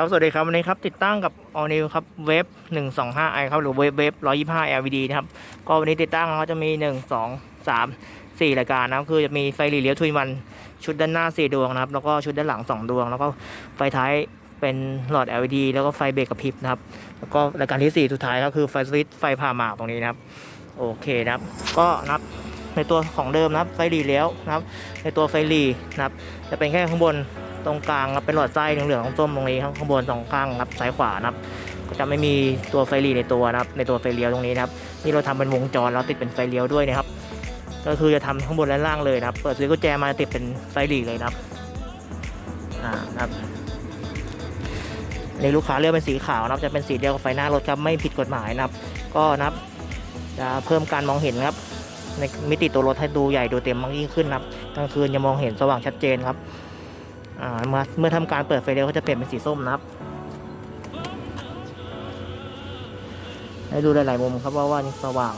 ครับ สวัสดีครับ วันนี้ครับ ติดตั้งกับ All New ครับเวฟ125 i ครับ หรือเวฟเวฟ 125 LED นะครับ ก็วันนี้ติดตั้งเขาจะมี 1 2 3 4รายการนะครับ คือจะมีไฟหลีเลี้ยวทุยมันชุดด้านหน้า 4 ดวงนะครับ แล้วก็ชุดด้านหลัง 2 ดวง แล้วก็ไฟท้ายเป็นหลอด LED แล้วก็ไฟเบรกกระพริบนะครับ แล้วก็รายการที่ 4 สุดท้ายก็คือไฟสวิตช์ไฟผ่าหมากตรงนี้นะครับ โอเคนะครับ ก็นะครับในตัวของเดิมนะครับ ไฟหลีเลี้ยวนะครับ ในตัวไฟหลีนะครับ จะเป็นแค่ข้างบน ตรงกลางครับเป็นหลอดไส้เหลืองๆส้มตรงนี้ข้างบนสองข้างครับซ้ายขวานะครับก็จะไม่มีตัวไฟลีในตัวนะครับในตัวไฟเลี้ยวตรงนี้นะครับนี่เราทำเป็นวงจรแล้วติดเป็นไฟเลี้ยวด้วยนะครับ ก็คือจะทำข้างบนและล่างเลยนะครับ เปิดสวิตช์กุญแจมาติดเป็นไฟลีเลยนะครับอ่านะครับในลูกค้าเลือกเป็นสีขาวนะครับจะเป็นสีเดียวกับไฟหน้ารถครับไม่ผิดกฎหมายนะครับ ก็นะครับจะเพิ่มการมองเห็นครับ ในมิติตัวรถให้ดูใหญ่ดูเต็มมากยิ่งขึ้นนะครับกลางคืนจะมองเห็นสว่างชัดเจนครับ เมื่อเมื่อทำการเปิดไฟเลี้ยวก็จะเปลี่ยนเป็นสีส้มนะครับให้ดูหลายๆมุมครับว่าว่านี่สว่าง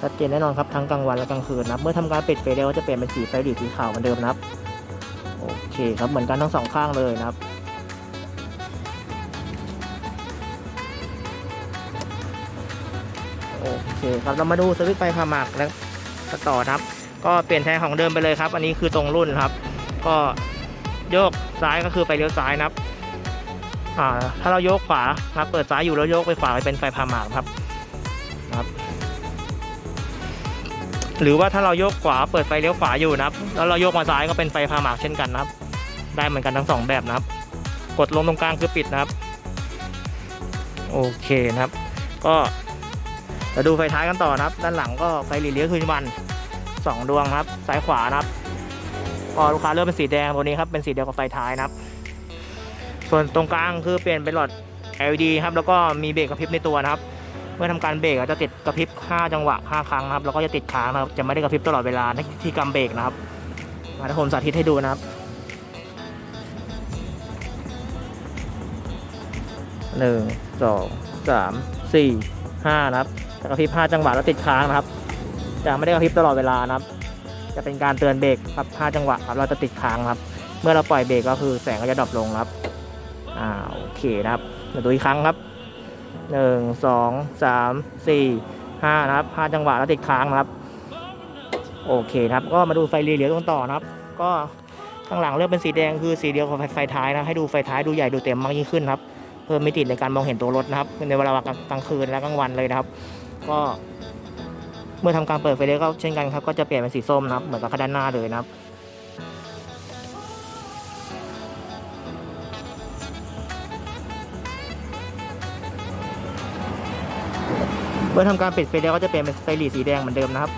ชัดเจนแน่นอนครับทั้งกลางวันและกลางคืนนับเมื่อทำการปิดไฟเลี้ยวจะเปลี่ยนเป็นสีไฟหลีสีขาวเหมือนเดิมนะครับโอเคครับเหมือนกันทั้งสองข้างเลยนะครับโอเคครับเรามาดูสวิตช์ไฟผ่าหมากแล้วต่อนะครับ ก็เปลี่ยนแทนของเดิมไปเลยครับ อันนี้คือตรงรุ่นครับ ก็ โยกซ้ายก็คือไฟเลี้ยวซ้ายนะครับอ่าถ้าเราโยกขวาครับเปิดซ้ายอยู่แล้วโยกไปขวาไปเป็นไฟผ่าหมากครับครับ หรือว่าถ้าเราโยกขวาเปิดไฟเลี้ยวขวาอยู่นะครับ แล้วเราโยกมาซ้ายก็เป็นไฟผ่าหมากเช่นกันนะครับ ได้เหมือนกันทั้งสองแบบนะครับ กดลงตรงกลางคือปิดนะครับ โอเคนะครับ ก็เราดูไฟท้ายกันต่อนะครับ ด้านหลังก็ไฟหลีเลี้ยวคือมันสองดวงครับ ซ้ายขวานะครับ ก็ลูกค้าเลือกเป็นสีแดงตัวนี้ครับเป็นสีเดียวกับไฟท้ายนะครับ ส่วนตรงกลางคือเปลี่ยนเป็นหลอด LED ครับแล้วก็มีเบรกกระพริบในตัวนะครับ เมื่อทำการเบรกจะติดกระพริบ 5 จังหวะ 5 ครั้งนะครับแล้วก็จะติดค้างนะครับจะไม่ได้กระพริบตลอดเวลาที่กำเบรกนะครับมาถ้าผมสาธิตให้ดูนะครับหนึ่งสองสามสี่ห้านะครับกระพริบ5จังหวะแล้วติดค้างนะครับจะไม่ได้กระพริบตลอดเวลานะครับ จะเป็นการเตือนเบรกครับ5จังหวะครับเราจะติดค้างครับ เมื่อเราปล่อยเบรกก็คือแสงก็จะดรอปลงครับอ่าโอเคนะครับเดี๋ยวดูอีกครั้งครับหนึ่งสองสามสี่ห้านะครับห้าจังหวะแล้วติดค้างนะครับ โอเคครับ ก็มาดูไฟเรียวตรงต่อนะครับ ก็ข้างหลังเลือกเป็นสีแดงคือสีเดียวกับไฟไฟท้ายนะให้ดูไฟท้ายดูใหญ่ดูเต็มมากยิ่งขึ้นครับเพิ่มมิติในการมองเห็นตัวรถนะครับในเวลากลางคืนและกลางวันเลยนะครับ ก็ เมื่อทำการเปิดไฟเลี้ยวก็เช่นกันครับก็จะเปลี่ยนเป็นสีส้มนะครับเหมือนกับคันด้านหน้าเลยนะครับเมื่อทำการปิดไฟเลี้ยวก็จะเปลี่ยนเป็นไฟหลีสีแดงเหมือนเดิมนะครับ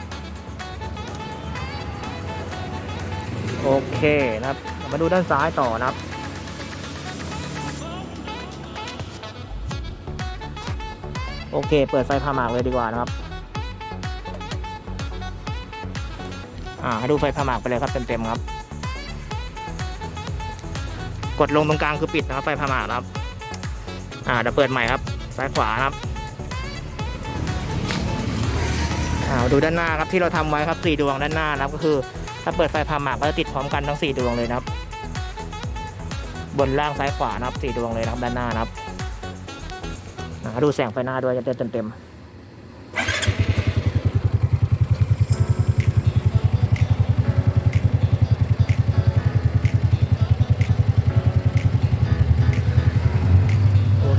โอเคนะครับ มาดูด้านซ้ายต่อนะครับโอเค เปิดไฟพาหมากเลยดีกว่านะครับ อ่าให้ดูไฟพาหมากไปเลยครับเต็มๆครับ กดลงตรงกลางคือปิดนะครับ ไฟพาหมากครับ อ่าเดี๋ยวเปิดใหม่ครับ ซ้ายขวานะครับอ่าดูด้านหน้าครับที่เราทำไว้ครับสี่ดวงด้านหน้านะครับ ก็คือ ถ้าเปิดไฟพาหมากก็จะติดพร้อมกันทั้งสี่ดวงเลยนะครับ บนล่างซ้ายขวานะครับสี่ดวงเลยนะครับด้านหน้านะครับอ่าดูแสงไฟหน้าด้วยจะเต็มเต็ม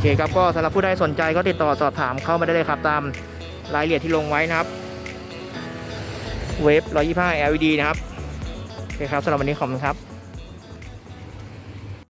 เคครับก็สำหรับผู้ใดสนใจก็ติดต่อสอบถามเข้ามาได้เลยครับตามรายละเอียดที่ลงไว้นะครับ เวฟ125 LED นะครับโอเคครับสำหรับวันนี้ขอบคุณครับ